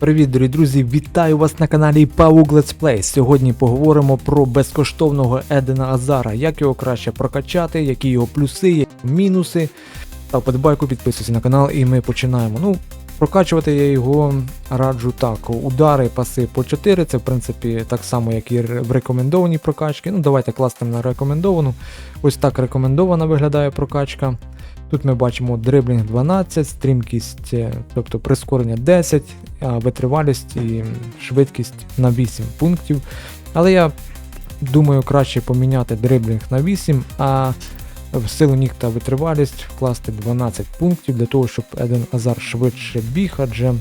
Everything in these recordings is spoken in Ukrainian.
Привіт, дорогі друзі! Вітаю вас на каналі Паук Let's Play. Сьогодні поговоримо про безкоштовного Едена Азара, як його краще прокачати, які його плюси, які мінуси. Став подбайку, підписуйся на канал і ми починаємо. Ну, прокачувати я його раджу так. Удари, паси по 4, це в принципі так само, як і в рекомендованій прокачці. Ну, давайте кластимо на рекомендовану. Ось так рекомендована виглядає прокачка. Тут ми бачимо дриблінг 12, стрімкість, е, тобто прискорення 10, а витривалість і швидкість на 8 пунктів. Але я думаю, краще поміняти дриблінг на 8, а в силу ніг та витривалість вкласти 12 пунктів для того, щоб Еден Азар швидше біг, адже,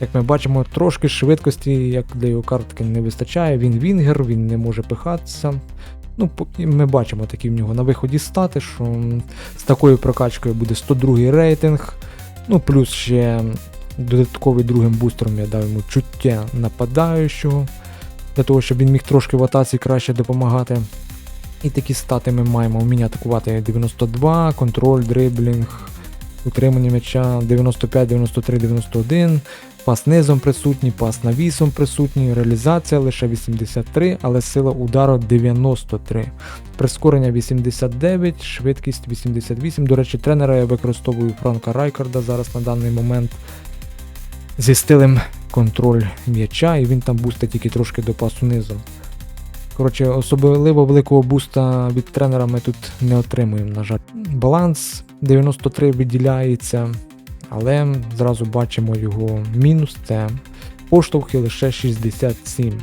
як ми бачимо, трошки швидкості, як для його картки, не вистачає. Він вінгер, він не може пихатися. Ну, ми бачимо такі в нього на виході стати, що з такою прокачкою буде 102 рейтинг. Ну, плюс ще додатковий другим бустером я дав йому чуття нападаючого, для того, щоб він міг трошки в атаці краще допомагати. І такі стати ми маємо вміння атакувати 92, контроль, дриблінг, утримання м'яча 95, 93, 91, пас низом присутній, пас навісом присутній, реалізація лише 83, але сила удару 93. Прискорення 89, швидкість 88. До речі, тренера я використовую Франка Райкарда зараз на даний момент зі стилем контроль м'яча, і він там бустить тільки трошки до пасу низом. Коротше, особливо великого буста від тренера ми тут не отримуємо, на жаль. Баланс 93 виділяється, але зразу бачимо його мінус це поштовхи лише 67.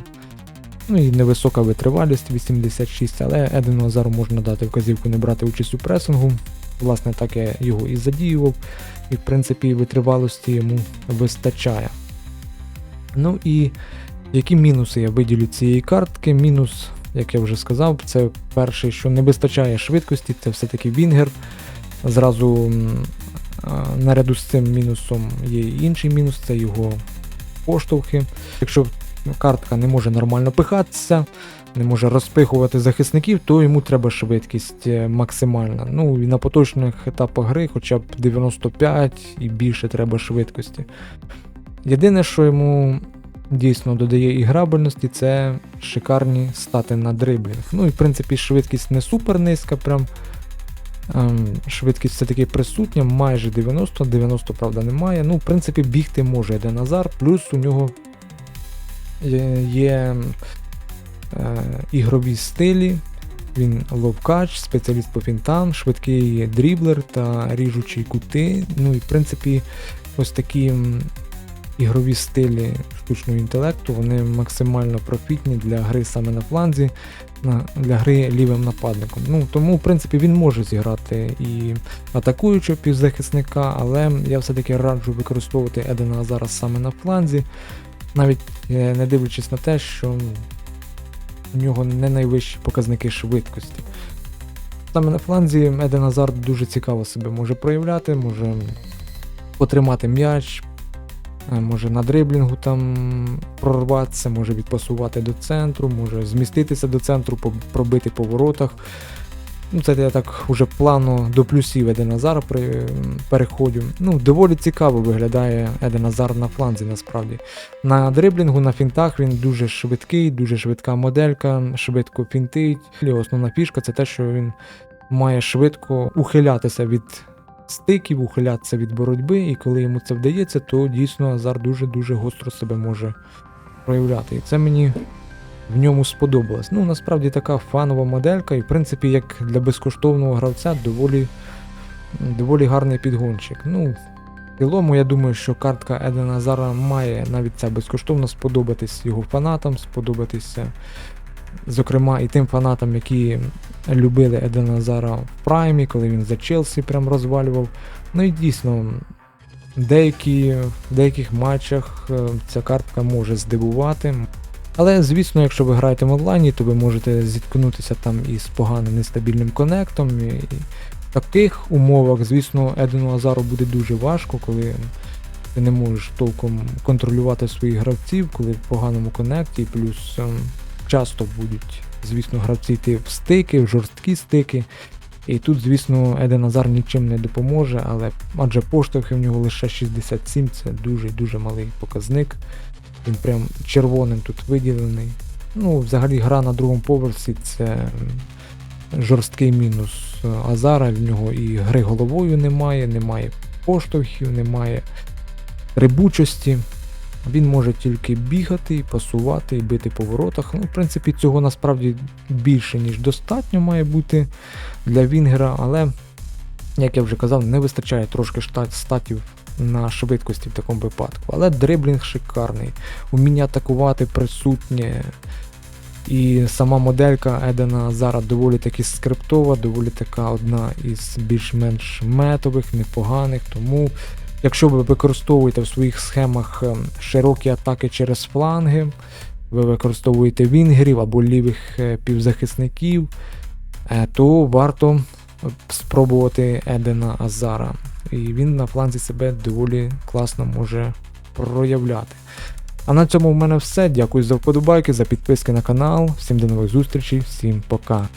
Ну і невисока витривалість 86, але Едену Азару можна дати вказівку не брати участь у пресингу. Власне, так я його і задіював, і в принципі витривалості йому вистачає. Ну і які мінуси я виділю цієї картки? Мінус, як я вже сказав, це перший, що не вистачає швидкості, це все-таки Вінгер. Зразу наряду з цим мінусом є інший мінус, це його поштовхи. Якщо картка не може нормально пихатися, не може розпихувати захисників, то йому треба швидкість е, максимальна. Ну і на поточних етапах гри хоча б 95 і більше треба швидкості. Єдине, що йому дійсно додає і грабельності, це шикарні стати на дриблінг. Ну і в принципі швидкість не супер низька, прям. Ем, швидкість все-таки присутня, майже 90, 90, правда, немає. Ну, в принципі, бігти може Еден Назар, плюс у нього є, е, ігрові стилі. Він ловкач, спеціаліст по фінтам, швидкий дріблер та ріжучі кути. Ну і в принципі, ось такі ігрові стилі штучного інтелекту, вони максимально профітні для гри саме на фланзі, для гри лівим нападником. Ну, тому, в принципі, він може зіграти і атакуючого півзахисника, але я все-таки раджу використовувати Едена зараз саме на фланзі, навіть е, не дивлячись на те, що ну, у нього не найвищі показники швидкості. Саме на фланзі Еден Азар дуже цікаво себе може проявляти, може потримати м'яч, може на дриблінгу там прорватися, може відпасувати до центру, може зміститися до центру, пробити по воротах. Ну, це я так уже плавно до плюсів Еден Азар при, переходжу. Ну, доволі цікаво виглядає Еден Азар на фланзі насправді. На дриблінгу, на фінтах він дуже швидкий, дуже швидка моделька, швидко фінтить. І основна фішка це те, що він має швидко ухилятися від стиків, ухилятися від боротьби, і коли йому це вдається, то дійсно Азар дуже-дуже гостро себе може проявляти. І це мені в ньому сподобалось. Ну, насправді така фанова моделька, і в принципі, як для безкоштовного гравця, доволі, доволі гарний підгончик. Ну, в цілому, я думаю, що картка Едена Азара має навіть ця безкоштовно сподобатись його фанатам, сподобатися, зокрема, і тим фанатам, які любили Едена Азара в праймі, коли він за Челсі прям розвалював. Ну і дійсно, деякі, в деяких матчах е, ця картка може здивувати. Але, звісно, якщо ви граєте в онлайні, то ви можете зіткнутися там із поганим нестабільним коннектом. І в таких умовах, звісно, Едену Азару буде дуже важко, коли ти не можеш толком контролювати своїх гравців, коли в поганому коннекті, плюс ем, часто будуть, звісно, гравці йти в стики, в жорсткі стики. І тут, звісно, Еден Азар нічим не допоможе, але адже поштовхи в нього лише 67, це дуже дуже малий показник. Він прям червоним тут виділений. Ну, взагалі гра на другому поверсі це жорсткий мінус Азара. В нього і гри головою немає, немає поштовхів, немає рибучості. Він може тільки бігати, пасувати і бити по воротах. Ну, в принципі, цього насправді більше, ніж достатньо має бути для Вінгера, але, як я вже казав, не вистачає трошки статів на швидкості в такому випадку. Але дриблінг шикарний, уміння атакувати присутнє. І сама моделька Едена Азара доволі таки скриптова, доволі така одна із більш-менш метових, непоганих. Тому, якщо ви використовуєте в своїх схемах ем, широкі атаки через фланги, ви використовуєте вінгерів або лівих е, півзахисників, е, то варто спробувати Едена Азара. І він на фланзі себе доволі класно може проявляти. А на цьому в мене все. Дякую за вподобайки, за підписки на канал. Всім до нових зустрічей, всім пока.